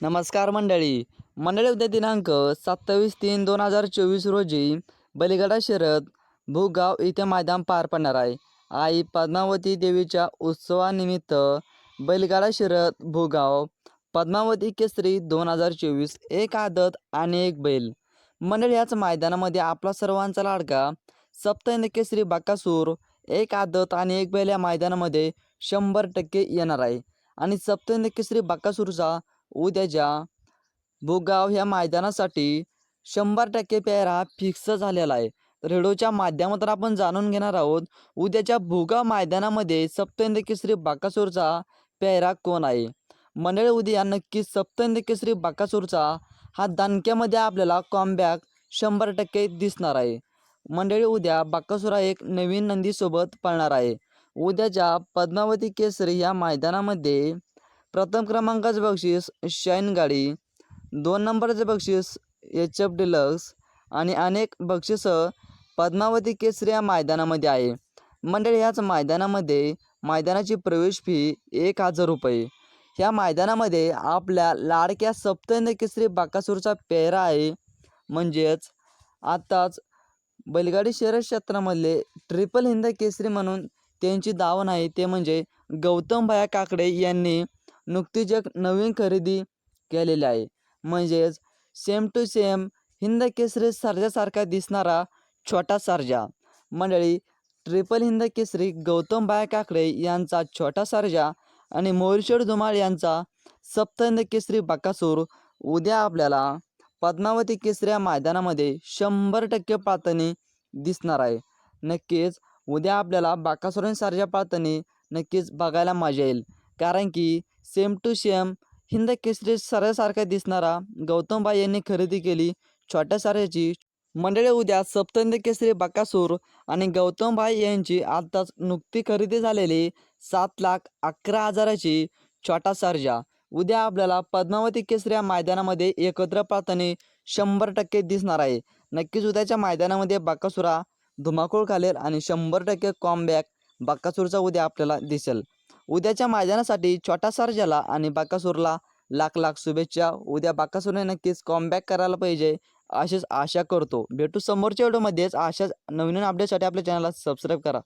नमस्कार मंडळी. मंडळी उद्या दिनांक सत्तावीस तीन दोन हजार चोवीस रोजी बलिगडा शरद भूगाव इथे मैदान पार पडणार आहे. आई पद्मावती देवीच्या उत्सवानिमित्त बैलगाडा शरद भूगाव पद्मावती केसरी दोन हजार चोवीस एक आदत आणि एक बैल. मंडळी याच मैदानामध्ये आपला सर्वांचा लाडका सप्तैन केसरी बाकासूर एक आदत आणि एक बैल या मैदानामध्ये शंभर टक्के येणार आहे. आणि सप्तैन केसरी बाकासूरचा उद्याच्या भूगाव ह्या मैदानासाठी शंभर टक्के पेहरा फिक्स झालेला आहे. तर व्हिडिओच्या माध्यमातून आपण जाणून घेणार आहोत उद्याच्या भूगाव मैदानामध्ये सप्तहिंद केसरी बाकासूरचा पेहरा कोण आहे? मंडळी उद्या नक्की सप्तहिंद केसरी बाकासूरचा हा दणक्यामध्ये आपल्याला कॉमबॅक शंभर टक्के दिसणार आहे. मंडळी उद्या बाकासुरा एक नवीन नंदीसोबत पळणार आहे. उद्याच्या पद्मावती केसरी या मैदानामध्ये प्रथम क्रमांकाचं बक्षीस शाईन गाडी दोन नंबरचं बक्षीस एच एफ डिलक्स आणि अनेक बक्षिसं पद्मावती केसरी या मैदानामध्ये आहे. मंडळी ह्याच मैदानामध्ये मैदानाची प्रवेश फी एक हजार रुपये. ह्या मैदानामध्ये आपल्या लाडक्या सप्तहिंद केसरी बाकासूरचा पेहरा आहे. म्हणजेच आत्ताच बैलगाडी शहर क्षेत्रामधले ट्रिपल हिंद केसरी म्हणून त्यांची दावण आहे. ते म्हणजे गौतम भया काकडे यांनी नुकतीच एक नवीन खरेदी केलेली आहे. म्हणजेच same to same Hind Kesari सर्जासारखा दिसणारा छोटा सर्जा. मंडळी ट्रिपल हिंद केसरी गौतम काकडे यांचा छोटा सर्जा आणि मोरशेड धुमाळ यांचा सप्तहिंद केसरी बकासूर उद्या आपल्याला पद्मावती केसरी या मैदानामध्ये शंभर टक्के पाळतानी दिसणार आहे. नक्कीच उद्या आपल्याला बाकासूर आणि पाळतानी नक्कीच बघायला मजा येईल. कारण की same to same Hind Kesari सर्जासारखा दिसणारा गौतमबाई यांनी खरेदी केली छोट्या साऱ्याची. मंडळी उद्या सप्तंद केसरी बकासूर आणि गौतमबाई यांची आत्ताच नुकती खरेदी झालेली सात लाख अकरा हजाराची छोटा सर्जा. उद्या आपल्याला पद्मावती केसरी या मैदानामध्ये एकत्र पाहताना शंभर टक्के दिसणार आहे. नक्कीच उद्याच्या मैदानामध्ये बकासुरा धुमाकूळ घालेल आणि शंभर टक्के कॉमबॅक बकासूरचा उद्या आपल्याला दिसेल. उद्याच्या मैदानासाठी छोटा सर्जाला आणि बाकासूरला लाख लाख शुभेच्छा. उद्या बाकासूरने नक्कीच कॉमबॅक करायला पाहिजे अशीच आशा करतो. भेटू समोरच्या व्हिडिओमध्येच अशाच नवीन अपडेटसाठी आपल्या चॅनलला सबस्क्राईब करा.